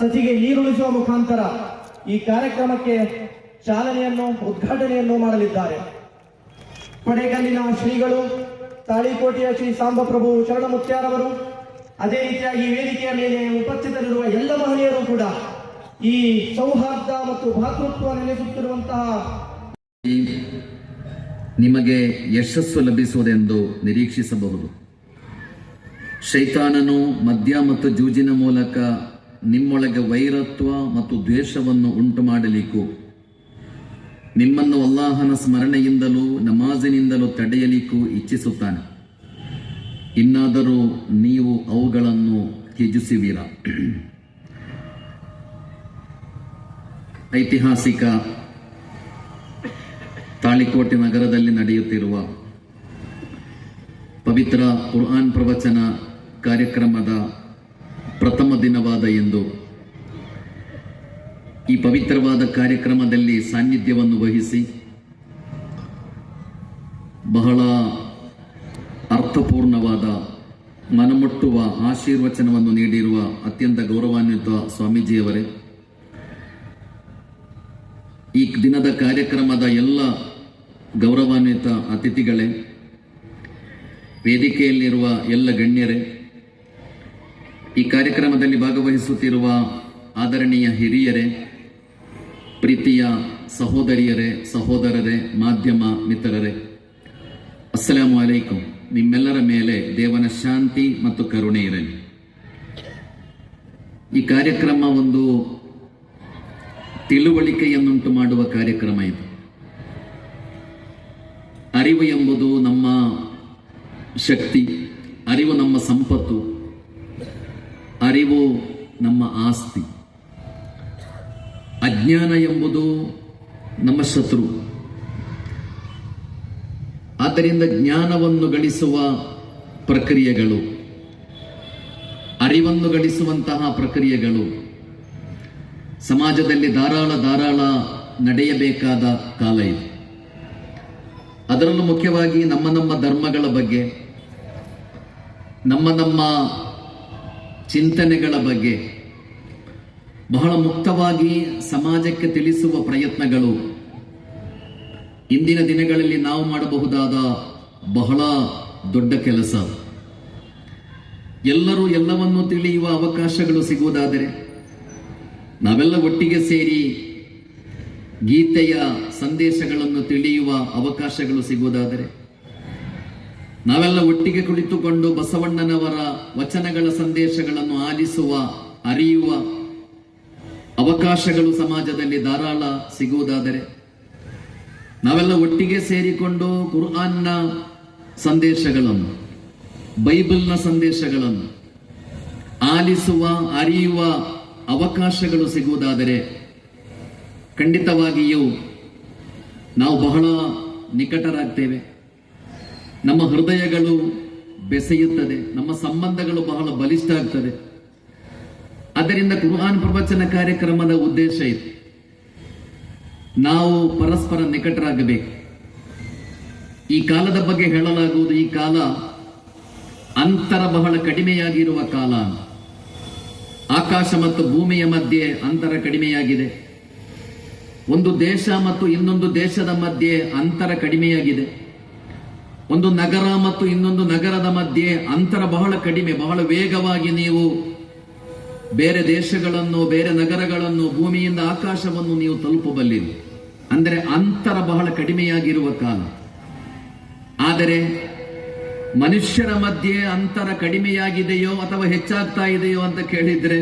ಸಸಿಗೆ ನೀರುಳಿಸುವ ಮುಖಾಂತರ ಈ ಕಾರ್ಯಕ್ರಮಕ್ಕೆ ಚಾಲನೆಯನ್ನು, ಉದ್ಘಾಟನೆಯನ್ನು ಮಾಡಲಿದ್ದಾರೆ. ಕೊಡೆಗಲ್ಲಿನ ಶ್ರೀಗಳು ತಾಳಿಕೋಟೆಯ ಶ್ರೀ ಸಾಂಬಪ್ರಭು ಶರಣಮುತ್ಯಾರವರು ಅದೇ ರೀತಿಯಾಗಿ ವೇದಿಕೆಯ ಮೇಲೆ ಉಪಸ್ಥಿತರಿರುವ ಎಲ್ಲ ಮಹಿಳೆಯರು ಕೂಡ ಈ ಸೌಹಾರ್ದ ಮತ್ತು ಭಾತೃತ್ವ ನೆಲೆಸುತ್ತಿರುವಂತಹ ನಿಮಗೆ ಯಶಸ್ಸು ಲಭಿಸುವುದೆಂದು ನಿರೀಕ್ಷಿಸಬಹುದು. ಶೈತಾನನು ಮದ್ಯ ಮತ್ತು ಜೂಜಿನ ಮೂಲಕ ನಿಮ್ಮೊಳಗೆ ವೈರತ್ವ ಮತ್ತು ದ್ವೇಷವನ್ನು ಉಂಟು ಮಾಡಲಿಕ್ಕೂ ನಿಮ್ಮನ್ನು ಅಲ್ಲಾಹನ ಸ್ಮರಣೆಯಿಂದಲೂ ನಮಾಜಿನಿಂದಲೂ ತಡೆಯಲಿಕ್ಕೂ ಇಚ್ಛಿಸುತ್ತಾನೆ. ಇನ್ನಾದರೂ ನೀವು ಅವುಗಳನ್ನು ತ್ಯಜಿಸುವಿರ? ಐತಿಹಾಸಿಕ ತಾಳಿಕೋಟೆ ನಗರದಲ್ಲಿ ನಡೆಯುತ್ತಿರುವ ಪವಿತ್ರ ಕುರ್ಆನ್ ಪ್ರವಚನ ಕಾರ್ಯಕ್ರಮದ ಪ್ರಥಮ ದಿನವಾದ ಎಂದು ಈ ಪವಿತ್ರವಾದ ಕಾರ್ಯಕ್ರಮದಲ್ಲಿ ಸಾನ್ನಿಧ್ಯವನ್ನು ವಹಿಸಿ ಬಹಳ ಅರ್ಥಪೂರ್ಣವಾದ ಮನಮುಟ್ಟುವ ಆಶೀರ್ವಚನವನ್ನು ನೀಡಿರುವ ಅತ್ಯಂತ ಗೌರವಾನ್ವಿತ ಸ್ವಾಮೀಜಿಯವರೇ, ಈ ದಿನದ ಕಾರ್ಯಕ್ರಮದ ಎಲ್ಲ ಗೌರವಾನ್ವಿತ ಅತಿಥಿಗಳೇ, ವೇದಿಕೆಯಲ್ಲಿರುವ ಎಲ್ಲ ಗಣ್ಯರೇ ಈ ಕಾರ್ಯಕ್ರಮದಲ್ಲಿ ಭಾಗವಹಿಸುತ್ತಿರುವ ಆದರಣೀಯ ಹಿರಿಯರೇ, ಪ್ರೀತಿಯ ಸಹೋದರಿಯರೇ, ಸಹೋದರರೇ, ಮಾಧ್ಯಮ ಮಿತ್ರರೇ, ಅಸ್ಸಲಾಮು ಅಲೈಕುಂ. ನಿಮ್ಮೆಲ್ಲರ ಮೇಲೆ ದೇವನ ಶಾಂತಿ ಮತ್ತು ಕರುಣೆ ಇರಲಿ. ಈ ಕಾರ್ಯಕ್ರಮ ಒಂದು ತಿಳುವಳಿಕೆಯನ್ನುಂಟು ಮಾಡುವ ಕಾರ್ಯಕ್ರಮ ಇದು. ಅರಿವು ಎಂಬುದು ನಮ್ಮ ಶಕ್ತಿ, ಅರಿವು ನಮ್ಮ ಸಂಪತ್ತು ಅರಿವು ನಮ್ಮ ಆಸ್ತಿ. ಅಜ್ಞಾನ ಎಂಬುದು ನಮ್ಮ ಶತ್ರು. ಆದ್ದರಿಂದ ಜ್ಞಾನವನ್ನು ಗಳಿಸುವ ಪ್ರಕ್ರಿಯೆಗಳು, ಅರಿವನ್ನು ಗಳಿಸುವಂತಹ ಪ್ರಕ್ರಿಯೆಗಳು, ಸಮಾಜದಲ್ಲಿ ಧಾರಾಳ ಧಾರಾಳ ನಡೆಯಬೇಕಾದ ಕಾಲ ಇದು. ಅದರಲ್ಲೂ ಮುಖ್ಯವಾಗಿ ನಮ್ಮ ನಮ್ಮ ಧರ್ಮಗಳ ಬಗ್ಗೆ, ನಮ್ಮ ನಮ್ಮ ಚಿಂತನೆಗಳ ಬಗ್ಗೆ. ಬಹಳ ಮುಕ್ತವಾಗಿ ಸಮಾಜಕ್ಕೆ ತಿಳಿಸುವ ಪ್ರಯತ್ನಗಳು. ಇಂದಿನ ದಿನಗಳಲ್ಲಿ ನಾವು ಮಾಡಬಹುದಾದ ಬಹಳ ದೊಡ್ಡ ಕೆಲಸ. ಎಲ್ಲರೂ ಎಲ್ಲವನ್ನು ತಿಳಿಯುವ ಅವಕಾಶಗಳು ಸಿಗುವುದಾದರೆ, ನಾವೆಲ್ಲ ಒಟ್ಟಿಗೆ ಸೇರಿ ಗೀತೆಯ ಸಂದೇಶಗಳನ್ನು ತಿಳಿಯುವ ಅವಕಾಶಗಳು ಸಿಗುವುದಾದರೆ ನಾವೆಲ್ಲ ಒಟ್ಟಿಗೆ ಕುಳಿತುಕೊಂಡು ಬಸವಣ್ಣನವರ ವಚನಗಳ ಸಂದೇಶಗಳನ್ನು ಆಲಿಸುವ, ಅರಿಯುವ ಅವಕಾಶಗಳು ಸಮಾಜದಲ್ಲಿ ಧಾರಾಳ ಸಿಗುವುದಾದರೆ, ನಾವೆಲ್ಲ ಒಟ್ಟಿಗೆ ಸೇರಿಕೊಂಡು ಕುರ್ಆನ್ನ ಸಂದೇಶಗಳನ್ನು, ಬೈಬಲ್ನ ಸಂದೇಶಗಳನ್ನು ಆಲಿಸುವ, ಅರಿಯುವ ಅವಕಾಶಗಳು ಸಿಗುವುದಾದರೆ, ಖಂಡಿತವಾಗಿಯೂ ನಾವು ಬಹಳ ನಿಕಟರಾಗ್ತೇವೆ. ನಮ್ಮ ಹೃದಯಗಳು ಬೆಸೆಯುತ್ತದೆ, ನಮ್ಮ ಸಂಬಂಧಗಳು ಬಹಳ ಬಲಿಷ್ಠ ಆಗ್ತದೆ ಅದರಿಂದ ಕುರುಹಾನ್ ಪ್ರವಚನ ಕಾರ್ಯಕ್ರಮದ ಉದ್ದೇಶ ಇದು. ನಾವು ಪರಸ್ಪರ ನಿಕಟರಾಗಬೇಕು. ಈ ಕಾಲದ ಬಗ್ಗೆ ಹೇಳಲಾಗುವುದು, ಈ ಕಾಲ ಅಂತರ ಬಹಳ ಕಡಿಮೆಯಾಗಿರುವ ಕಾಲ ಆಕಾಶ ಮತ್ತು ಭೂಮಿಯ ಮಧ್ಯೆ ಅಂತರ ಕಡಿಮೆಯಾಗಿದೆ. ಒಂದು ದೇಶ ಮತ್ತು ಇನ್ನೊಂದು ದೇಶದ ಮಧ್ಯೆ ಅಂತರ ಕಡಿಮೆಯಾಗಿದೆ. ಒಂದು ನಗರ ಮತ್ತು ಇನ್ನೊಂದು ನಗರದ ಮಧ್ಯೆ ಅಂತರ ಬಹಳ ಕಡಿಮೆ, ಬಹಳ ವೇಗವಾಗಿ ನೀವು ಬೇರೆ ದೇಶಗಳನ್ನು, ಬೇರೆ ನಗರಗಳನ್ನು, ಭೂಮಿಯಿಂದ ಆಕಾಶವನ್ನು ನೀವು ತಲುಪಬಲ್ಲಿರಿ. ಅಂದರೆ ಅಂತರ ಬಹಳ ಕಡಿಮೆಯಾಗಿರುವ ಕಾಲ. ಆದರೆ ಮನುಷ್ಯರ ಮಧ್ಯೆ ಅಂತರ ಕಡಿಮೆಯಾಗಿದೆಯೋ ಅಥವಾ ಹೆಚ್ಚಾಗ್ತಾ ಇದೆಯೋ ಅಂತ ಕೇಳಿದ್ರೆ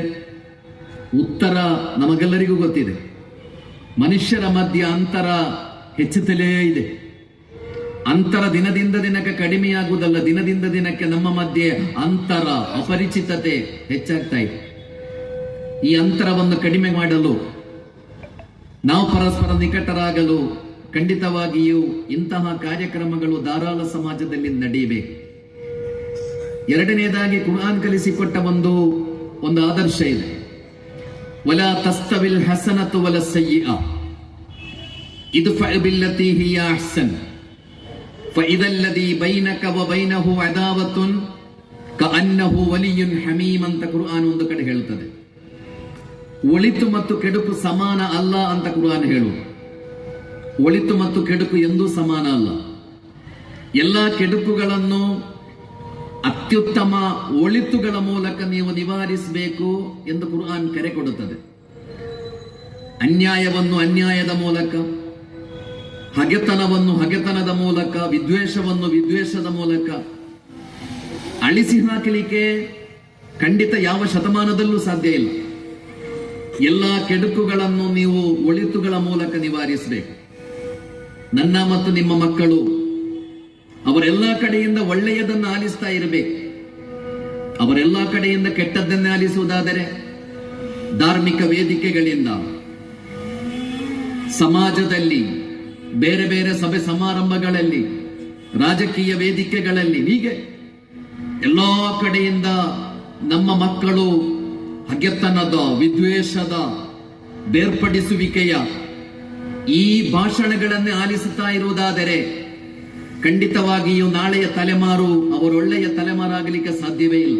ಉತ್ತರ ನಮಗೆಲ್ಲರಿಗೂ ಗೊತ್ತಿದೆ. ಮನುಷ್ಯರ ಮಧ್ಯೆ ಅಂತರ ಹೆಚ್ಚುತ್ತಲೇ ಇದೆ. ಅಂತರ ದಿನದಿಂದ ದಿನಕ್ಕೆ ಕಡಿಮೆಯಾಗುವುದಲ್ಲ, ದಿನದಿಂದ ದಿನಕ್ಕೆ ನಮ್ಮ ಮಧ್ಯೆ ಅಂತರ, ಅಪರಿಚಿತತೆ ಹೆಚ್ಚಾಗ್ತಾ ಇದೆ. ಈ ಅಂತರವನ್ನು ಕಡಿಮೆ ಮಾಡಲು, ನಾವು ಪರಸ್ಪರ ನಿಕಟರಾಗಲು ಖಂಡಿತವಾಗಿಯೂ ಇಂತಹ ಕಾರ್ಯಕ್ರಮಗಳು ಧಾರಾಳ ಸಮಾಜದಲ್ಲಿ ನಡೆಯಬೇಕು. ಎರಡನೇದಾಗಿ ಕುರಾನ್ ಕಲಿಸಿಕೊಟ್ಟ ಒಂದು ಒಂದು ಆದರ್ಶ ಇದೆ. ವಲ ತಸ್ತವಿಲ್ ಹಸನತು ವಲ ಸಯ್ಯ ಇದು ಬಿಲ್ಲತಿ ಹಿಯ ಅಹ್ಸನ್. فإذا الذي بينك وبينه عداوة كأنه ولي حميم ಅಂತ ಕುರ್ಆನ್ ಒಂದು ಕಡೆ ಹೇಳುತ್ತದೆ ಒಳಿತು ಮತ್ತು ಕೆಡುಕು ಸಮಾನ ಅಲ್ಲ ಅಂತ ಕುರಾನ್ ಹೇಳು ಒಳಿತು ಮತ್ತು ಕೆಡುಕು ಎಂದೂ ಸಮಾನ ಅಲ್ಲ ಎಲ್ಲ ಕೆಡುಕುಗಳನ್ನು ಅತ್ಯುತ್ತಮ ಒಳಿತುಗಳ ಮೂಲಕ ನೀವು ನಿವಾರಿಸಬೇಕು ಎಂದು ಕುರ್ಆನ್ ಕರೆ ಕೊಡುತ್ತದೆ ಅನ್ಯಾಯವನ್ನು ಅನ್ಯಾಯದ ಮೂಲಕ ಹಗೆತನವನ್ನು ಹಗೆತನದ ಮೂಲಕ, ವಿದ್ವೇಷವನ್ನು ವಿದ್ವೇಷದ ಮೂಲಕ ಅಳಿಸಿ ಹಾಕಲಿಕ್ಕೆ ಖಂಡಿತ ಯಾವ ಶತಮಾನದಲ್ಲೂ ಸಾಧ್ಯ ಇಲ್ಲ. ಎಲ್ಲ ಕೆಡುಕುಗಳನ್ನು ನೀವು ಒಳಿತುಗಳ ಮೂಲಕ ನಿವಾರಿಸಬೇಕು. ನನ್ನ ಮತ್ತು ನಿಮ್ಮ ಮಕ್ಕಳು, ಅವರೆಲ್ಲ ಕಡೆಯಿಂದ ಒಳ್ಳೆಯದನ್ನು ಆಲಿಸ್ತಾ ಇರಬೇಕು. ಅವರೆಲ್ಲ ಕಡೆಯಿಂದ ಕೆಟ್ಟದ್ದನ್ನೇ ಆಲಿಸುವುದಾದರೆ ಧಾರ್ಮಿಕ ವೇದಿಕೆಗಳಿಂದ, ಸಮಾಜದಲ್ಲಿ ಬೇರೆ ಬೇರೆ ಸಭೆ ಸಮಾರಂಭಗಳಲ್ಲಿ, ರಾಜಕೀಯ ವೇದಿಕೆಗಳಲ್ಲಿ, ಹೀಗೆ ಎಲ್ಲ ಕಡೆಯಿಂದ ನಮ್ಮ ಮಕ್ಕಳು ಹಗೆತನದ ವಿದ್ವೇಷದ, ಬೇರ್ಪಡಿಸುವಿಕೆಯ ಈ ಭಾಷಣಗಳನ್ನೇ ಆಲಿಸುತ್ತಾ ಇರುವುದಾದರೆ ಖಂಡಿತವಾಗಿಯೂ ನಾಳೆಯ ತಲೆಮಾರು ಅವರೊಳ್ಳೆಯ ತಲೆಮಾರಾಗಲಿಕ್ಕೆ ಸಾಧ್ಯವೇ ಇಲ್ಲ.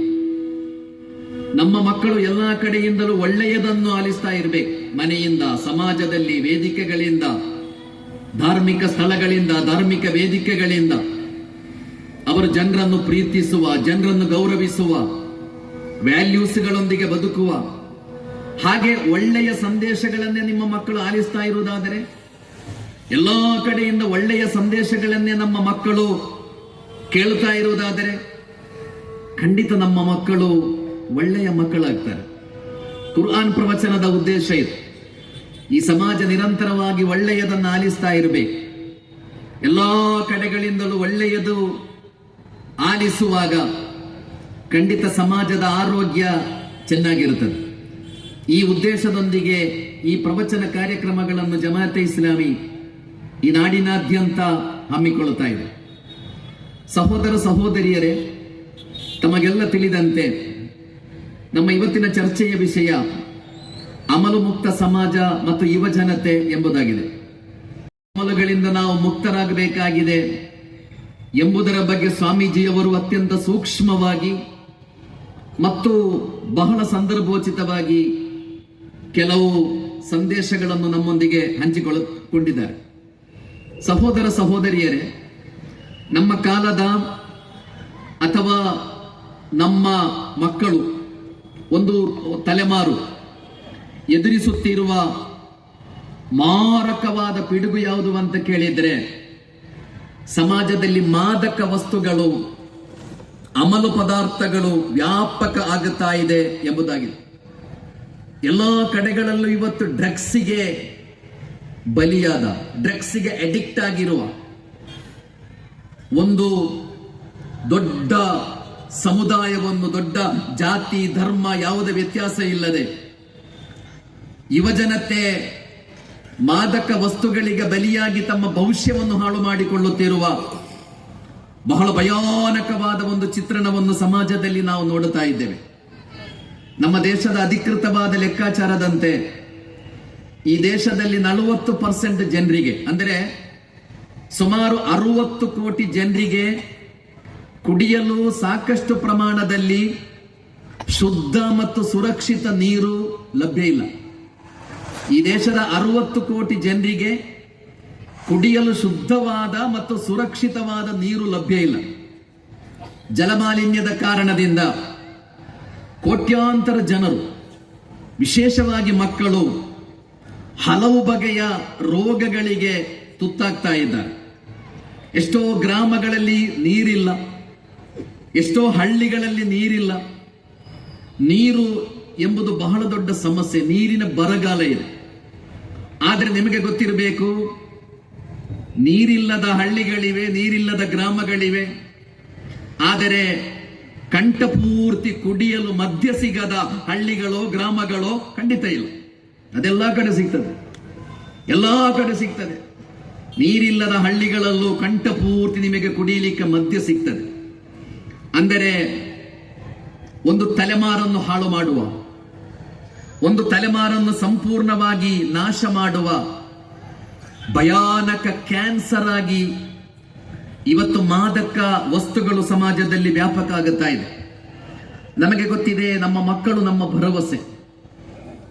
ನಮ್ಮ ಮಕ್ಕಳು ಎಲ್ಲಾ ಕಡೆಯಿಂದಲೂ ಒಳ್ಳೆಯದನ್ನು ಆಲಿಸ್ತಾ ಇರಬೇಕು. ಮನೆಯಿಂದ, ಸಮಾಜದಲ್ಲಿ, ವೇದಿಕೆಗಳಿಂದ. ಧಾರ್ಮಿಕ ಸ್ಥಳಗಳಿಂದ, ಧಾರ್ಮಿಕ ವೇದಿಕೆಗಳಿಂದ ಅವರು ಜನರನ್ನು ಪ್ರೀತಿಸುವ, ಜನರನ್ನು ಗೌರವಿಸುವ, ವ್ಯಾಲ್ಯೂಸ್ಗಳೊಂದಿಗೆ ಬದುಕುವ, ಹಾಗೆ ಒಳ್ಳೆಯ ಸಂದೇಶಗಳನ್ನೇ ನಿಮ್ಮ ಮಕ್ಕಳು ಆಲಿಸ್ತಾ ಇರುವುದಾದರೆ, ಎಲ್ಲ ಕಡೆಯಿಂದ ಒಳ್ಳೆಯ ಸಂದೇಶಗಳನ್ನೇ ನಮ್ಮ ಮಕ್ಕಳು ಕೇಳ್ತಾ ಇರುವುದಾದರೆ, ಖಂಡಿತ ನಮ್ಮ ಮಕ್ಕಳು ಒಳ್ಳೆಯ ಮಕ್ಕಳಾಗ್ತಾರೆ. ಕುರ್ಆನ್ ಪ್ರವಚನದ ಉದ್ದೇಶ ಇದು. ಈ ಸಮಾಜ ನಿರಂತರವಾಗಿ ಒಳ್ಳೆಯದನ್ನು ಆಲಿಸ್ತಾ ಇರಬೇಕು. ಎಲ್ಲಾ ಕಡೆಗಳಿಂದಲೂ ಒಳ್ಳೆಯದು ಆಲಿಸುವಾಗ ಖಂಡಿತ ಸಮಾಜದ ಆರೋಗ್ಯ ಚೆನ್ನಾಗಿರುತ್ತದೆ. ಈ ಉದ್ದೇಶದೊಂದಿಗೆ ಈ ಪ್ರವಚನ ಕಾರ್ಯಕ್ರಮಗಳನ್ನು ಜಮಾತೆ ಇಸ್ಲಾಮಿ ಈ ನಾಡಿನಾದ್ಯಂತ ಹಮ್ಮಿಕೊಳ್ಳುತ್ತಾ ಇದೆ. ಸಹೋದರ ಸಹೋದರಿಯರೇ, ತಮಗೆಲ್ಲ ತಿಳಿದಂತೆ ನಮ್ಮ ಇವತ್ತಿನ ಚರ್ಚೆಯ ವಿಷಯ ಅಮಲು ಮುಕ್ತ ಸಮಾಜ ಮತ್ತು ಯುವ ಜನತೆ ಎಂಬುದಾಗಿದೆ. ಅಮಲುಗಳಿಂದ ನಾವು ಮುಕ್ತರಾಗಬೇಕಾಗಿದೆ ಎಂಬುದರ ಬಗ್ಗೆ ಸ್ವಾಮೀಜಿಯವರು ಅತ್ಯಂತ ಸೂಕ್ಷ್ಮವಾಗಿ ಮತ್ತು ಬಹಳ ಸಂದರ್ಭೋಚಿತವಾಗಿ ಕೆಲವು ಸಂದೇಶಗಳನ್ನು ನಮ್ಮೊಂದಿಗೆ ಹಂಚಿಕೊಳ್ಳಿದ್ದಾರೆ ಸಹೋದರ ಸಹೋದರಿಯರೇ, ನಮ್ಮ ಕಾಲದ ಅಥವಾ ನಮ್ಮ ಮಕ್ಕಳು ಒಂದು ತಲೆಮಾರು ಎದುರಿಸುತ್ತಿರುವ ಮಾರಕವಾದ ಪಿಡುಗು ಯಾವುದು ಅಂತ ಕೇಳಿದ್ರೆ ಸಮಾಜದಲ್ಲಿ ಮಾದಕ ವಸ್ತುಗಳು, ಅಮಲು ಪದಾರ್ಥಗಳು ವ್ಯಾಪಕ ಆಗುತ್ತಾ ಇದೆ ಎಂಬುದಾಗಿದೆ. ಎಲ್ಲ ಕಡೆಗಳಲ್ಲೂ ಇವತ್ತು ಡ್ರಗ್ಸಿಗೆ ಬಲಿಯಾದ, ಡ್ರಗ್ಸಿಗೆ ಅಡಿಕ್ಟ್ ಆಗಿರುವ ಒಂದು ದೊಡ್ಡ ಸಮುದಾಯವನ್ನು, ದೊಡ್ಡ ಜಾತಿ, ಧರ್ಮ ಯಾವುದೇ ವ್ಯತ್ಯಾಸ ಇಲ್ಲದೆ ಯುವಜನತೆ ಮಾದಕ ವಸ್ತುಗಳಿಗೆ ಬಲಿಯಾಗಿ ತಮ್ಮ ಭವಿಷ್ಯವನ್ನು ಹಾಳು ಮಾಡಿಕೊಳ್ಳುತ್ತಿರುವ ಬಹಳ ಭಯಾನಕವಾದ ಒಂದು ಚಿತ್ರಣವನ್ನು ಸಮಾಜದಲ್ಲಿ ನಾವು ನೋಡುತ್ತಾ ಇದ್ದೇವೆ. ನಮ್ಮ ದೇಶದ ಅಧಿಕೃತವಾದ ಲೆಕ್ಕಾಚಾರದಂತೆ ಈ ದೇಶದಲ್ಲಿ ನಲವತ್ತು ಪರ್ಸೆಂಟ್ ಜನರಿಗೆ, ಅಂದರೆ ಸುಮಾರು ಅರುವತ್ತು ಕೋಟಿ ಜನರಿಗೆ ಕುಡಿಯಲು ಸಾಕಷ್ಟು ಪ್ರಮಾಣದಲ್ಲಿ ಶುದ್ಧ ಮತ್ತು ಸುರಕ್ಷಿತ ನೀರು ಲಭ್ಯ ಇಲ್ಲ. ಈ ದೇಶದ ಅರುವತ್ತು ಕೋಟಿ ಜನರಿಗೆ ಕುಡಿಯಲು ಶುದ್ಧವಾದ ಮತ್ತು ಸುರಕ್ಷಿತವಾದ ನೀರು ಲಭ್ಯ ಇಲ್ಲ. ಜಲಮಾಲಿನ್ಯದ ಕಾರಣದಿಂದ ಕೋಟ್ಯಾಂತರ ಜನರು, ವಿಶೇಷವಾಗಿ ಮಕ್ಕಳು, ಹಲವು ಬಗೆಯ ರೋಗಗಳಿಗೆ ತುತ್ತಾಗ್ತಾ ಇದ್ದಾರೆ. ಎಷ್ಟೋ ಗ್ರಾಮಗಳಲ್ಲಿ ನೀರಿಲ್ಲ, ಎಷ್ಟೋ ಹಳ್ಳಿಗಳಲ್ಲಿ ನೀರಿಲ್ಲ. ನೀರು ಎಂಬುದು ಬಹಳ ದೊಡ್ಡ ಸಮಸ್ಯೆ, ನೀರಿನ ಬರಗಾಲ ಇದೆ. ಆದರೆ ನಿಮಗೆ ಗೊತ್ತಿರಬೇಕು, ನೀರಿಲ್ಲದ ಹಳ್ಳಿಗಳಿವೆ, ನೀರಿಲ್ಲದ ಗ್ರಾಮಗಳಿವೆ. ಆದರೆ ಕಂಠಪೂರ್ತಿ ಕುಡಿಯಲು ಮದ್ಯ ಸಿಗದ ಹಳ್ಳಿಗಳೋ, ಗ್ರಾಮಗಳೋ ಖಂಡಿತ ಇಲ್ಲ. ಅದೆಲ್ಲ ಕಡೆ ಸಿಗ್ತದೆ. ಎಲ್ಲ ಕಡೆ ಸಿಗ್ತದೆ. ನೀರಿಲ್ಲದ ಹಳ್ಳಿಗಳಲ್ಲೂ ಕಂಠಪೂರ್ತಿ ನಿಮಗೆ ಕುಡಿಯಲಿಕ್ಕೆ ಮದ್ಯ ಸಿಗ್ತದೆ. ಅಂದರೆ ಒಂದು ತಲೆಮಾರನ್ನು ಹಾಳು ಮಾಡುವ ಒಂದು ತಲೆಮಾರನ್ನು ಸಂಪೂರ್ಣವಾಗಿ ನಾಶ ಮಾಡುವ ಭಯಾನಕ ಕ್ಯಾನ್ಸರ್ ಆಗಿ ಇವತ್ತು ಮಾದಕ ವಸ್ತುಗಳು ಸಮಾಜದಲ್ಲಿ ವ್ಯಾಪಕ ಆಗುತ್ತಾ ಇದೆ. ನಮಗೆ ಗೊತ್ತಿದೆ ನಮ್ಮ ಮಕ್ಕಳು ನಮ್ಮ ಭರವಸೆ.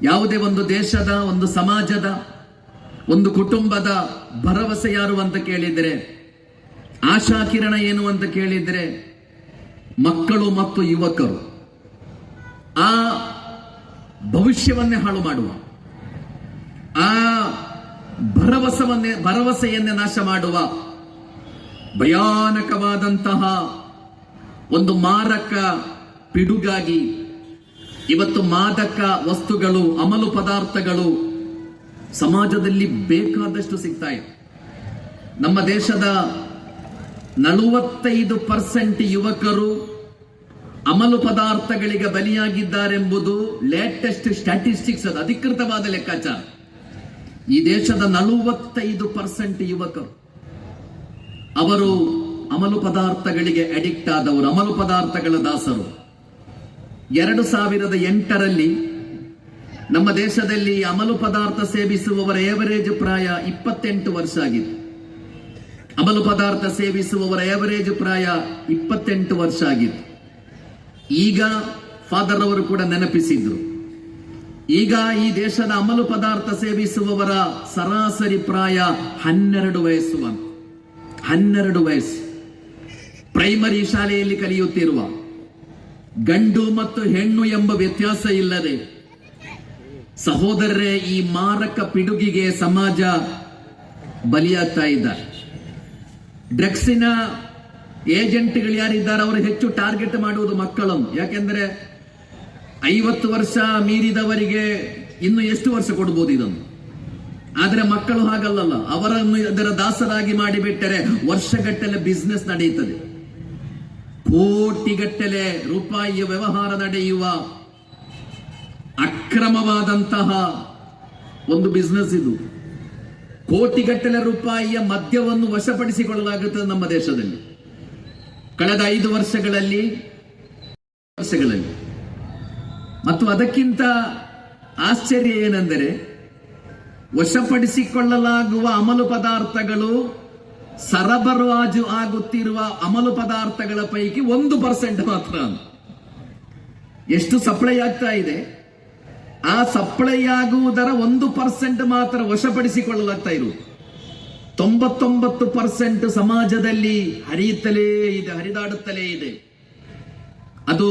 ಯಾವುದೇ ಒಂದು ದೇಶದ, ಒಂದು ಸಮಾಜದ, ಒಂದು ಕುಟುಂಬದ ಭರವಸೆ ಯಾರು ಅಂತ ಕೇಳಿದರೆ ಆಶಾ ಕಿರಣ ಏನು ಅಂತ ಕೇಳಿದರೆ ಮಕ್ಕಳು ಮತ್ತು ಯುವಕರು. ಆ ಭವಿಷ್ಯವನ್ನೇ ಹಾಳು ಮಾಡುವ. ಆ ಭರವಸವನ್ನೇ, ಭರವಸೆಯನ್ನೇ ನಾಶ ಮಾಡುವ ಭಯಾನಕವಾದಂತಹ ಒಂದು ಮಾರಕ ಪಿಡುಗಾಗಿ ಇವತ್ತು ಮಾದಕ ವಸ್ತುಗಳು, ಅಮಲು ಪದಾರ್ಥಗಳು ಸಮಾಜದಲ್ಲಿ ಬೇಕಾದಷ್ಟು ಸಿಗ್ತಾ ಇದೆ. ನಮ್ಮ ದೇಶದ ನಲವತ್ತೈದು ಪರ್ಸೆಂಟ್ ಯುವಕರು ಅಮಲು ಪದಾರ್ಥಗಳಿಗೆ ಬಲಿಯಾಗಿದ್ದಾರೆಂಬುದು ಲೇಟೆಸ್ಟ್ ಸ್ಟ್ಯಾಟಿಸ್ಟಿಕ್ಸ್ ಅದು ಅಧಿಕೃತವಾದ ಲೆಕ್ಕಾಚಾರ. ಈ ದೇಶದ ನಲವತ್ತೈದು ಪರ್ಸೆಂಟ್ ಯುವಕರು. ಅವರು ಅಮಲು ಪದಾರ್ಥಗಳಿಗೆ ಅಡಿಕ್ಟ್ ಆದವರು, ಅಮಲು ಪದಾರ್ಥಗಳ ದಾಸರು. ಎರಡು ಸಾವಿರದ ಎಂಟರಲ್ಲಿ ನಮ್ಮ ದೇಶದಲ್ಲಿ ಅಮಲು ಪದಾರ್ಥ ಸೇವಿಸುವವರ ಏವರೇಜ್ ಪ್ರಾಯ ಇಪ್ಪತ್ತೆಂಟು ವರ್ಷ ಆಗಿದೆ ಅಮಲು ಪದಾರ್ಥ ಸೇವಿಸುವವರ ಏವರೇಜ್ ಪ್ರಾಯ ಇಪ್ಪತ್ತೆಂಟು ವರ್ಷ ಆಗಿತ್ತು. ಈಗ ಫಾದರ್ ಅವರು ಕೂಡ ನೆನಪಿಸಿದ್ರು ಈಗ ಈ ದೇಶದ ಅಮಲು ಪದಾರ್ಥ ಸೇವಿಸುವವರ ಸರಾಸರಿ ಪ್ರಾಯ ಹನ್ನೆರಡು ವಯಸ್ಸು ಹನ್ನೆರಡು ವಯಸ್ಸು. ಪ್ರೈಮರಿ ಶಾಲೆಯಲ್ಲಿ ಕಲಿಯುತ್ತಿರುವ ಗಂಡು ಮತ್ತು ಹೆಣ್ಣು ಎಂಬ ವ್ಯತ್ಯಾಸ ಇಲ್ಲದೆ ಸಹೋದರರೇ, ಈ ಮಾರಕ ಪಿಡುಗಿಗೆ ಸಮಾಜ ಬಲಿಯಾಗ್ತಾ ಇದ್ದಾರೆ. ಡ್ರಗ್ಸಿನ ಏಜೆಂಟ್ಗಳು ಯಾರಿದ್ದಾರೆ ಅವರು ಹೆಚ್ಚು ಟಾರ್ಗೆಟ್ ಮಾಡುವುದು ಮಕ್ಕಳನ್ನು ಯಾಕೆಂದ್ರೆ ಐವತ್ತು ವರ್ಷ ಮೀರಿದವರಿಗೆ ಇನ್ನು ಎಷ್ಟು ವರ್ಷ ಕೊಡ್ಬೋದು ಇದನ್ನು? ಆದ್ರೆ ಮಕ್ಕಳು ಹಾಗಲ್ಲಲ್ಲ. ಅವರನ್ನು ಇದರ ದಾಸರಾಗಿ ಮಾಡಿಬಿಟ್ಟರೆ ವರ್ಷಗಟ್ಟಲೆ ಬಿಸ್ನೆಸ್ ನಡೆಯುತ್ತದೆ. ಕೋಟಿಗಟ್ಟಲೆ ರೂಪಾಯಿಯ ವ್ಯವಹಾರ ನಡೆಯುವ ಅಕ್ರಮವಾದಂತಹ ಒಂದು ಬಿಸ್ನೆಸ್ ಇದು. ಕೋಟಿಗಟ್ಟಲೆ ರೂಪಾಯಿಯ ಮದ್ಯವನ್ನು ವಶಪಡಿಸಿಕೊಳ್ಳಲಾಗುತ್ತದೆ ನಮ್ಮ ದೇಶದಲ್ಲಿ. ಕಳೆದ ಐದು ವರ್ಷಗಳಲ್ಲಿ ವರ್ಷಗಳಲ್ಲಿ. ಮತ್ತು ಅದಕ್ಕಿಂತ ಆಶ್ಚರ್ಯ ಏನೆಂದರೆ, ವಶಪಡಿಸಿಕೊಳ್ಳಲಾಗುವ ಅಮಲು ಪದಾರ್ಥಗಳು, ಸರಬರಾಜು ಆಗುತ್ತಿರುವ ಅಮಲು ಪದಾರ್ಥಗಳ ಪೈಕಿ ಒಂದು ಪರ್ಸೆಂಟ್ ಮಾತ್ರ. ಎಷ್ಟು ಸಪ್ಲೈ ಆಗ್ತಾ ಇದೆ? ಆ ಸಪ್ಲೈ ಆಗುವುದರ ಒಂದು ಪರ್ಸೆಂಟ್ ಮಾತ್ರ ವಶಪಡಿಸಿಕೊಳ್ಳಲಾಗ್ತಾ ಇರುವುದು. ತೊಂಬತ್ತೊಂಬತ್ತು ಪರ್ಸೆಂಟ್ ಸಮಾಜದಲ್ಲಿ ಹರಿಯುತ್ತಲೇ ಇದೆ, ಹರಿದಾಡುತ್ತಲೇ ಇದೆ. ಅದು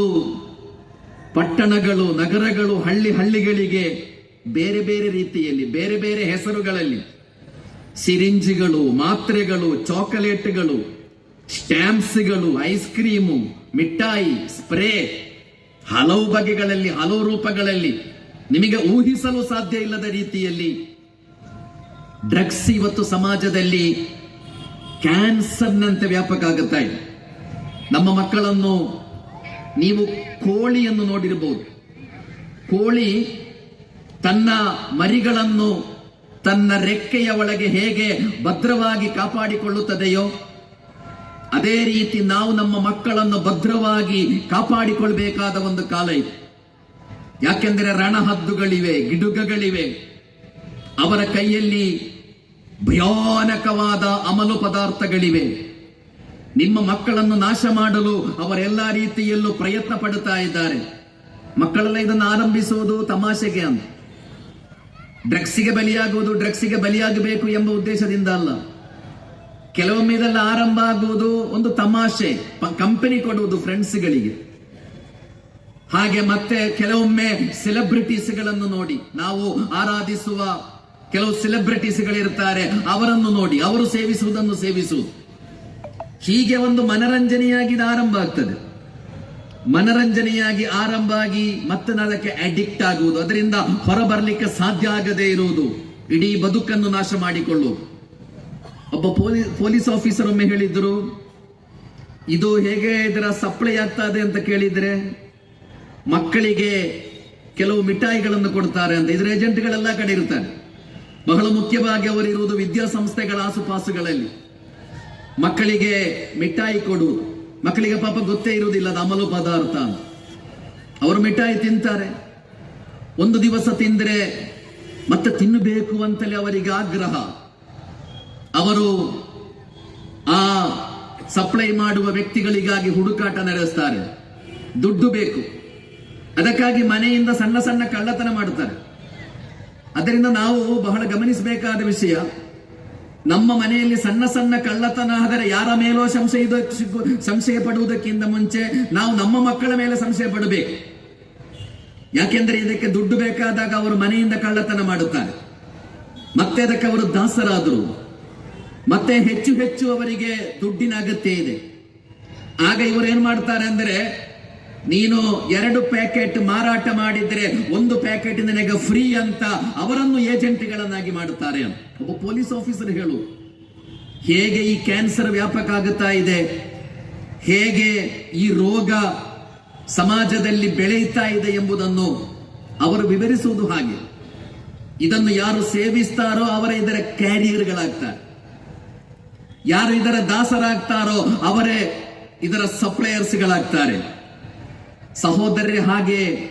ಪಟ್ಟಣಗಳು, ನಗರಗಳು, ಹಳ್ಳಿ ಹಳ್ಳಿಗಳಿಗೆ ಬೇರೆ ಬೇರೆ ರೀತಿಯಲ್ಲಿ, ಬೇರೆ ಬೇರೆ ಹೆಸರುಗಳಲ್ಲಿ ಸಿರಿಂಜಿಗಳು, ಮಾತ್ರೆಗಳು, ಚಾಕೊಲೇಟ್ಗಳು, ಸ್ಟ್ಯಾಂಪ್ಸ್ಗಳು, ಐಸ್ ಕ್ರೀಮು, ಮಿಠಾಯಿ, ಸ್ಪ್ರೇ, ಹಲವು ಬಗೆಗಳಲ್ಲಿ, ಹಲವು ರೂಪಗಳಲ್ಲಿ ನಿಮಗೆ ಊಹಿಸಲು ಸಾಧ್ಯ ಇಲ್ಲದ ರೀತಿಯಲ್ಲಿ ಡ್ರಗ್ಸ್ ಇವತ್ತು ಸಮಾಜದಲ್ಲಿ ಕ್ಯಾನ್ಸರ್ನಂತೆ ವ್ಯಾಪಕ ಆಗುತ್ತಾ ಇದೆ. ನಮ್ಮ ಮಕ್ಕಳನ್ನು ನೀವು ಕೋಳಿಯನ್ನು ನೋಡಿರಬಹುದು. ಕೋಳಿ ತನ್ನ ಮರಿಗಳನ್ನು ತನ್ನ ರೆಕ್ಕೆಯ ಒಳಗೆ ಹೇಗೆ ಭದ್ರವಾಗಿ ಕಾಪಾಡಿಕೊಳ್ಳುತ್ತದೆಯೋ, ಅದೇ ರೀತಿ ನಾವು ನಮ್ಮ ಮಕ್ಕಳನ್ನು ಭದ್ರವಾಗಿ ಕಾಪಾಡಿಕೊಳ್ಬೇಕಾದ ಒಂದು ಕಾಲ ಇದೆ. ಯಾಕೆಂದರೆ ರಣಹದ್ದುಗಳಿವೆ, ಗಿಡುಗಗಳಿವೆ. ಅವರ ಕೈಯಲ್ಲಿ ಭಯಾನಕವಾದ ಅಮಲು ಪದಾರ್ಥಗಳಿವೆ. ನಿಮ್ಮ ಮಕ್ಕಳನ್ನು ನಾಶ ಮಾಡಲು ಅವರೆಲ್ಲ ರೀತಿಯಲ್ಲೂ ಪ್ರಯತ್ನ ಪಡುತ್ತಾ ಇದ್ದಾರೆ. ಮಕ್ಕಳೆಲ್ಲ ಇದನ್ನು ಆರಂಭಿಸುವುದು ತಮಾಷೆಗೆ ಅಂತ. ಡ್ರಗ್ಸಿಗೆ ಬಲಿಯಾಗುವುದು ಡ್ರಗ್ಸಿಗೆ ಬಲಿಯಾಗಬೇಕು ಎಂಬ ಉದ್ದೇಶದಿಂದ ಅಲ್ಲ. ಕೆಲವೊಮ್ಮೆ ಇದೆಲ್ಲ ಆರಂಭ ಆಗುವುದು ಒಂದು ತಮಾಷೆ ಕಂಪನಿ ಕೊಡುವುದು ಫ್ರೆಂಡ್ಸ್ಗಳಿಗೆ. ಹಾಗೆ ಮತ್ತೆ ಕೆಲವೊಮ್ಮೆ ಸೆಲೆಬ್ರಿಟೀಸ್ಗಳನ್ನು ನೋಡಿ, ನಾವು ಆರಾಧಿಸುವ ಕೆಲವು ಸೆಲೆಬ್ರಿಟೀಸ್ಗಳಿರ್ತಾರೆ ಅವರನ್ನು ನೋಡಿ, ಅವರು ಸೇವಿಸುವುದನ್ನು ಸೇವಿಸುವುದು ಹೀಗೆ ಒಂದು ಮನರಂಜನೆಯಾಗಿ ಆರಂಭ ಆಗ್ತದೆ. ಮನರಂಜನೆಯಾಗಿ ಆರಂಭ ಆಗಿ ಮತ್ತೆ ಅದಕ್ಕೆ ಅಡಿಕ್ಟ್ ಆಗುವುದು. ಅದರಿಂದ ಹೊರಬರಲಿಕ್ಕೆ ಸಾಧ್ಯ ಆಗದೇ ಇರುವುದು. ಇಡೀ ಬದುಕನ್ನು ನಾಶ ಮಾಡಿಕೊಳ್ಳುವುದು. ಒಬ್ಬ ಪೊಲೀಸ್ ಪೊಲೀಸ್ ಆಫೀಸರ್ ಒಮ್ಮೆ ಹೇಳಿದ್ರು, ಇದು ಹೇಗೆ ಇದರ ಸಪ್ಲೈ ಆಗ್ತದೆ ಅಂತ ಕೇಳಿದ್ರೆ, ಮಕ್ಕಳಿಗೆ ಕೆಲವು ಮಿಠಾಯಿಗಳನ್ನು ಕೊಡ್ತಾರೆ ಅಂತ. ಇದರ ಏಜೆಂಟ್ಗಳೆಲ್ಲ ಕಡೆ ಇರ್ತಾರೆ ಬಹಳ ಮುಖ್ಯವಾಗಿ ಅವರಿರುವುದು ವಿದ್ಯಾಸಂಸ್ಥೆಗಳ ಆಸುಪಾಸುಗಳಲ್ಲಿ. ಮಕ್ಕಳಿಗೆ ಮಿಠಾಯಿ ಕೊಡುವುದು ಮಕ್ಕಳಿಗೆ ಪಾಪ ಗೊತ್ತೇ ಇರುವುದಿಲ್ಲ ಅದು ಅಮಲು ಪದಾರ್ಥ ಅವರು ಮಿಠಾಯಿ ತಿಂತಾರೆ. ಒಂದು ದಿವಸ ತಿಂದರೆ ಮತ್ತೆ ತಿನ್ನಬೇಕು ಅಂತಲೇ ಅವರಿಗೆ ಆಗ್ರಹ. ಅವರು ಆ ಸಪ್ಲೈ ಮಾಡುವ ವ್ಯಕ್ತಿಗಳಿಗಾಗಿ ಹುಡುಕಾಟ ನಡೆಸ್ತಾರೆ. ದುಡ್ಡು ಬೇಕು. ಅದಕ್ಕಾಗಿ ಮನೆಯಿಂದ ಸಣ್ಣ ಸಣ್ಣ ಕಳ್ಳತನ ಮಾಡುತ್ತಾರೆ. ಅದರಿಂದ ನಾವು ಬಹಳ ಗಮನಿಸಬೇಕಾದ ವಿಷಯ, ನಮ್ಮ ಮನೆಯಲ್ಲಿ ಸಣ್ಣ ಸಣ್ಣ ಕಳ್ಳತನ ಆದರೆ ಯಾರ ಮೇಲೋ ಸಂಶಯ ಸಂಶಯ ಪಡುವುದಕ್ಕಿಂತ ಮುಂಚೆ ನಾವು ನಮ್ಮ ಮಕ್ಕಳ ಮೇಲೆ ಸಂಶಯ ಪಡಬೇಕು. ಯಾಕೆಂದ್ರೆ ಇದಕ್ಕೆ ದುಡ್ಡು ಬೇಕಾದಾಗ ಅವರು ಮನೆಯಿಂದ ಕಳ್ಳತನ ಮಾಡುತ್ತಾರೆ. ಮತ್ತೆ ಅದಕ್ಕೆ ಅವರು ದಾಸರಾದರು. ಮತ್ತೆ ಹೆಚ್ಚು ಹೆಚ್ಚು ಅವರಿಗೆ ದುಡ್ಡಿನ ಅಗತ್ಯ ಇದೆ. ಆಗ ಇವರು ಏನ್ ಮಾಡ್ತಾರೆ ಅಂದ್ರೆ ನೀನು ಎರಡು ಪ್ಯಾಕೆಟ್ ಮಾರಾಟ ಮಾಡಿದ್ರೆ ಒಂದು ಪ್ಯಾಕೆಟ್ ನಿನಗೆ ಫ್ರೀ ಅಂತ ಅವರನ್ನು ಏಜೆಂಟ್ಗಳನ್ನಾಗಿ ಮಾಡುತ್ತಾರೆ ಒಬ್ಬ ಪೊಲೀಸ್ ಆಫೀಸರ್ ಹೇಳು. ಹೇಗೆ ಈ ಕ್ಯಾನ್ಸರ್ ವ್ಯಾಪಕ ಆಗುತ್ತಾ ಇದೆ? ಹೇಗೆ ಈ ರೋಗ ಸಮಾಜದಲ್ಲಿ ಬೆಳೆಯುತ್ತಾ ಇದೆ ಎಂಬುದನ್ನು ಅವರು ವಿವರಿಸುವುದು ಹಾಗೆ. ಇದನ್ನು ಯಾರು ಸೇವಿಸ್ತಾರೋ ಅವರ ಇದರ ಕ್ಯಾರಿಯರ್ಗಳಾಗ್ತಾರೆ. ಯಾರು ಇದರ ದಾಸರಾಗ್ತಾರೋ ಅವರೇ ಇದರ ಸಪ್ಲೈಯರ್ಸ್ಗಳಾಗ್ತಾರೆ. ಸಹೋದರರೇ, ಹಾಗೆ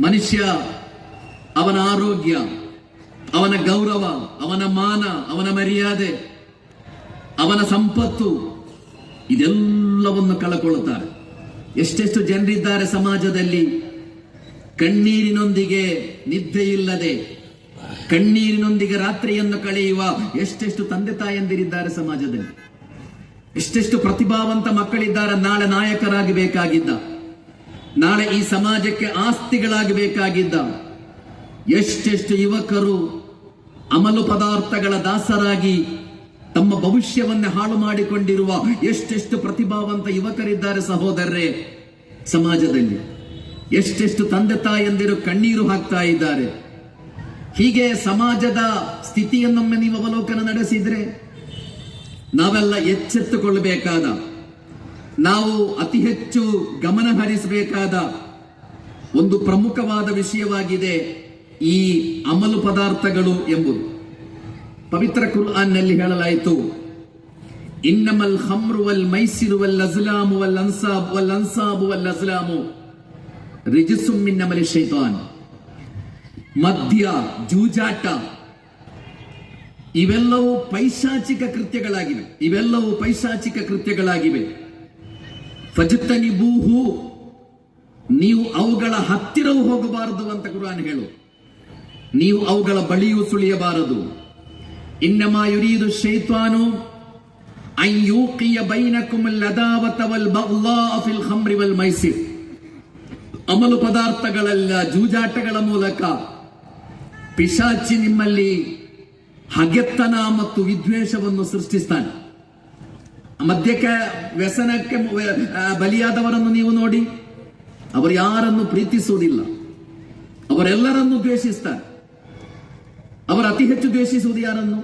ಮನುಷ್ಯ ಅವನ ಆರೋಗ್ಯ, ಅವನ ಗೌರವ, ಅವನ ಮಾನ, ಅವನ ಮರ್ಯಾದೆ, ಅವನ ಸಂಪತ್ತು ಇದೆಲ್ಲವನ್ನು ಕಳಕೊಳ್ಳುತ್ತಾರೆ. ಎಷ್ಟೆಷ್ಟು ಜನರಿದ್ದಾರೆ ಸಮಾಜದಲ್ಲಿ. ಕಣ್ಣೀರಿನೊಂದಿಗೆ ನಿದ್ದೆ ಇಲ್ಲದೆ ಕಣ್ಣೀರಿನೊಂದಿಗೆ ರಾತ್ರಿಯನ್ನು ಕಳೆಯುವ ಎಷ್ಟೆಷ್ಟು ತಂದೆ ತಾಯಂದಿರಿದ್ದಾರೆ ಸಮಾಜದಲ್ಲಿ. ಎಷ್ಟೆಷ್ಟು ಪ್ರತಿಭಾವಂತ ಮಕ್ಕಳಿದ್ದಾರೆ, ನಾಳೆ ನಾಯಕರಾಗಬೇಕಾಗಿದ್ದ. ನಾಳೆ ಈ ಸಮಾಜಕ್ಕೆ ಆಸ್ತಿಗಳಾಗಬೇಕಾಗಿದ್ದ ಎಷ್ಟೆಷ್ಟು ಯುವಕರು ಅಮಲು ಪದಾರ್ಥಗಳ ದಾಸರಾಗಿ ತಮ್ಮ ಭವಿಷ್ಯವನ್ನೇ ಹಾಳು ಮಾಡಿಕೊಂಡಿರುವ ಎಷ್ಟೆಷ್ಟು ಪ್ರತಿಭಾವಂತ ಯುವಕರಿದ್ದಾರೆ ಸಹೋದರರೇ, ಸಮಾಜದಲ್ಲಿ ಎಷ್ಟೆಷ್ಟು ತಂದೆ ತಾಯಂದಿರು ಕಣ್ಣೀರು ಹಾಕ್ತಾ ಇದ್ದಾರೆ. ಹೀಗೆ ಸಮಾಜದ ಸ್ಥಿತಿಯನ್ನೊಮ್ಮೆ ನೀವು ಅವಲೋಕನ ನಡೆಸಿದ್ರೆ ನಾವೆಲ್ಲ ಎಚ್ಚೆತ್ತುಕೊಳ್ಳಬೇಕಾದ ನಾವು ಅತಿ ಹೆಚ್ಚು ಗಮನ ಹರಿಸಬೇಕಾದ ಒಂದು ಪ್ರಮುಖವಾದ ವಿಷಯವಾಗಿದೆ ಈ ಅಮಲು ಪದಾರ್ಥಗಳು ಎಂಬುದು. ಪವಿತ್ರ ಕುರ್ಆನ್ನಲ್ಲಿ ಹೇಳಲಾಯಿತು, ಇನ್ನಮಲ್ ಹಮ್ರು ವಲ್ ಮೈಸಿರು ಅಜ್ಲಾಮು ವಲ್ ಅನ್ಸಾಬ್ ವಲ್ ಅನ್ಸಾಬು ವಲ್ ಅಜ್ಲಾಮು ರಿಜಿಸುಮ್ಮಿನ್ನಮಲಿ ಶೈತಾನ್. ಮದ್ಯ, ಜೂಜಾಟ, ಇವೆಲ್ಲವೂ ಪೈಶಾಚಿಕ ಕೃತ್ಯಗಳಾಗಿವೆ. ಇವೆಲ್ಲವೂ ಪೈಶಾಚಿಕ ಕೃತ್ಯಗಳಾಗಿವೆ. ಫಜತನಿಬೂಹು ನೀವು ಅವುಗಳ ಹತ್ತಿರವೂ ಹೋಗಬಾರದು ಅಂತ ಕುರಾನ್ ಹೇಳು. ನೀವು ಅವುಗಳ ಬಳಿಯೂ ಸುಳಿಯಬಾರದು. ಇನ್ನಮ ಯುರೀದು ಶೈತ್ವಾನು ಅಯ್ಯೂಕಿಯ ಬೈನಕುಮ್ ಲದಾವತವಲ್ ಬಗ್ಲಾ ಫಿಲ್ ವಲ್ ಮೈಸಿರ್. ಅಮಲು ಪದಾರ್ಥಗಳೆಲ್ಲ ಜೂಜಾಟಗಳ ಮೂಲಕ ಪಿಶಾಚಿ ನಿಮ್ಮಲ್ಲಿ ಹಗೆತ್ತನ ಮತ್ತು ವಿದ್ವೇಷವನ್ನು ಸೃಷ್ಟಿಸ್ತಾನೆ. ಮದ್ಯಕ್ಕೆ ವ್ಯಸನಕ್ಕೆ ಬಲಿಯಾದವರನ್ನು ನೀವು ನೋಡಿ, ಅವರು ಯಾರನ್ನು ಪ್ರೀತಿಸುವುದಿಲ್ಲ. ಅವರೆಲ್ಲರನ್ನು ದ್ವೇಷಿಸ್ತಾರೆ. ಅವರು ಅತಿ ಹೆಚ್ಚು ದ್ವೇಷಿಸುವುದು ಯಾರನ್ನು?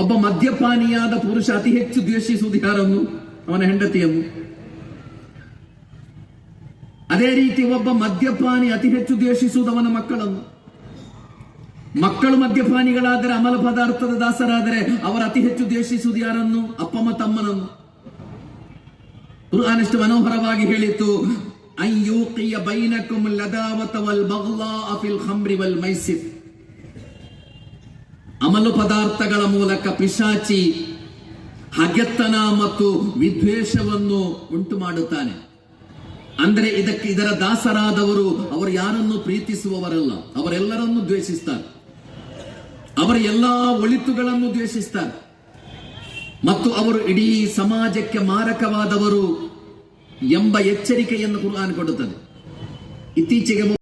ಒಬ್ಬ ಮದ್ಯಪಾನಿಯಾದ ಪುರುಷ ಅತಿ ಹೆಚ್ಚು ದ್ವೇಷಿಸುವುದು ಯಾರನ್ನು? ಅವನ ಹೆಂಡತಿಯನ್ನು. ಅದೇ ರೀತಿ ಒಬ್ಬ ಮದ್ಯಪಾನಿ ಅತಿ ಹೆಚ್ಚು ದ್ವೇಷಿಸುವುದು ಅವನ ಮಕ್ಕಳನ್ನು. ಮಕ್ಕಳು ಮದ್ಯಪಾನಿಗಳಾದರೆ ಅಮಲ ಪದಾರ್ಥದ ದಾಸರಾದರೆ ಅವರು ಅತಿ ಹೆಚ್ಚು ದ್ವೇಷಿಸುವುದು ಯಾರನ್ನು? ಅಪ್ಪಮ್ಮ ತಮ್ಮನನ್ನು. ಕುರ್ಆನ್ ಮನೋಹರವಾಗಿ ಹೇಳಿತು ಅಯ್ಯೂಕಿಯ ಬೈನಕುಂ ಲದಾವತ ವಲ್ ಬಗ್ಲಾ ಅಫಿಲ್ ಖಮ್ರಿ ವಲ್ ಅಮಲು ಪದಾರ್ಥಗಳ ಮೂಲಕ ಪಿಶಾಚಿ ಹಗೆತ್ತನ ಮತ್ತು ವಿದ್ವೇಷವನ್ನು ಉಂಟು ಮಾಡುತ್ತಾನೆ. ಅಂದರೆ ಇದಕ್ಕೆ ಇದರ ದಾಸರಾದವರು ಅವರು ಯಾರನ್ನು ಪ್ರೀತಿಸುವವರಲ್ಲ, ಅವರೆಲ್ಲರನ್ನು ದ್ವೇಷಿಸ್ತಾರೆ. ಅವರ ಎಲ್ಲಾ ಒಳಿತುಗಳನ್ನು ದ್ವೇಷಿಸ್ತಾರೆ. ಮತ್ತು ಅವರು ಇಡೀ ಸಮಾಜಕ್ಕೆ ಮಾರಕವಾದವರು ಎಂಬ ಎಚ್ಚರಿಕೆಯನ್ನು ಕುರ್ಆನ್ ಕೊಡುತ್ತದೆ. ಇತ್ತೀಚೆಗೆ